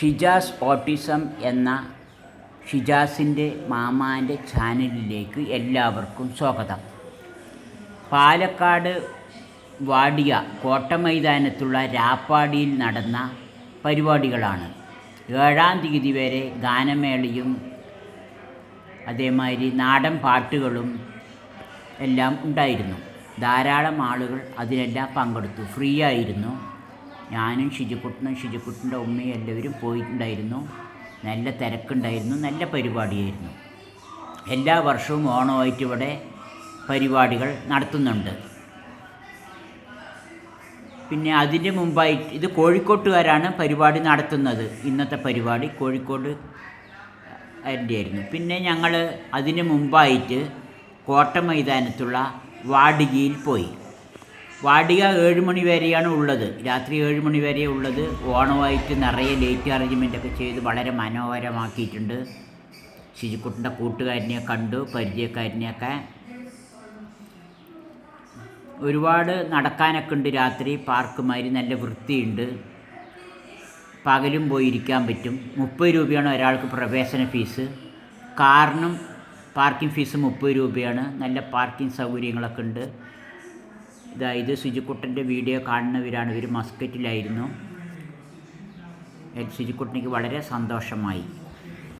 Shijas autism എന്ന ഷിജാസിന്റെ മാമാന്റെ ചാനലിലേക്ക് എല്ലാവർക്കും സ്വാഗതം. പാലക്കാട് വാടിയ കോട്ടമൈതാനത്തുള്ള രാപ്പാടിയിൽ നടന്ന പരിപാടികളാണ്. ഏഴാം തീയതി വരെ ഗാനമേളയും അതേമാതിരി നാടൻ പാട്ടുകളും എല്ലാം ഉണ്ടായിരുന്നു. ധാരാളം ആളുകൾ അതിനെല്ലാം പങ്കെടുത്തു. ഫ്രീ ആയിരുന്നു. ഞാനും ഷിജുക്കുട്ടനും ഷിജുക്കുട്ടന്റെ ഉമ്മയും എല്ലാവരും പോയിട്ടുണ്ടായിരുന്നു. നല്ല തിരക്കുണ്ടായിരുന്നു നല്ല പരിപാടിയായിരുന്നു. എല്ലാ വർഷവും ഓണമായിട്ട് ഇവിടെ പരിപാടികൾ നടത്തുന്നുണ്ട്. പിന്നെ അതിന്റെ മുമ്പായി ഇത് കോഴിക്കോട്ടുകാരാണ് പരിപാടി നടത്തുന്നത്. ഇന്നത്തെ പരിപാടി കോഴിക്കോട് ആയിരുന്നു പിന്നെ ഞങ്ങൾ അതിന് മുമ്പായിട്ട് കോട്ട മൈതാനത്തുള്ള വാടികയിൽ പോയി. വാടിക ഏഴ് മണി വരെയാണ് ഉള്ളത്. രാത്രി ഏഴ് മണി വരെ ഉള്ളത്. ഓണമായിട്ട് നിറയെ ലേറ്റ് അറേഞ്ച്മെന്റൊക്കെ ചെയ്ത് വളരെ മനോഹരമാക്കിയിട്ടുണ്ട്. ശിശുക്കുട്ടന്റെ കൂട്ടുകാരനെ കണ്ടു പരിചയക്കാരനെയൊക്കെ. ഒരുപാട് നടക്കാനൊക്കെ ഉണ്ട് രാത്രി. പാർക്ക് മാതിരി നല്ല വൃത്തിയുണ്ട്. പകലും പോയി ഇരിക്കാൻ പറ്റും. മുപ്പത് രൂപയാണ് ഒരാൾക്ക് പ്രവേശന ഫീസ്. കാറിനും പാർക്കിംഗ് ഫീസ് മുപ്പത് രൂപയാണ്. നല്ല പാർക്കിംഗ് സൗകര്യങ്ങളൊക്കെ ഉണ്ട്. ഇതാ ഇത് വീഡിയോ കാണുന്നവരാണ്. ഇവർ മസ്കറ്റിലായിരുന്നു. സുജിക്കുട്ടനിക്ക് വളരെ സന്തോഷമായി.